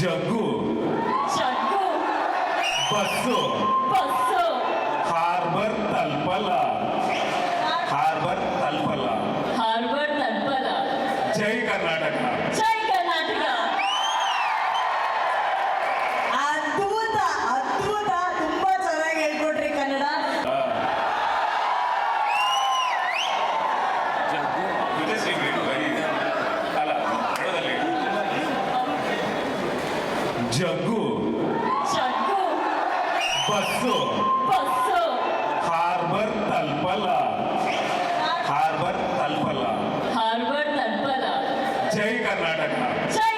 ಜಗ್ಗು. Bus. Harbour ತಲ್ಪಲ. Harbour ತಲ್ಪಲ. Harbour ತಲ್ಪಲ. ಜೈ ಕರ್ನಾಟಕ. जग्गू। जग्गू। बसो बसो हार्बर तलपला। हार्बर तलपला। हार्बर तलपला। जय कर्नाटका। जय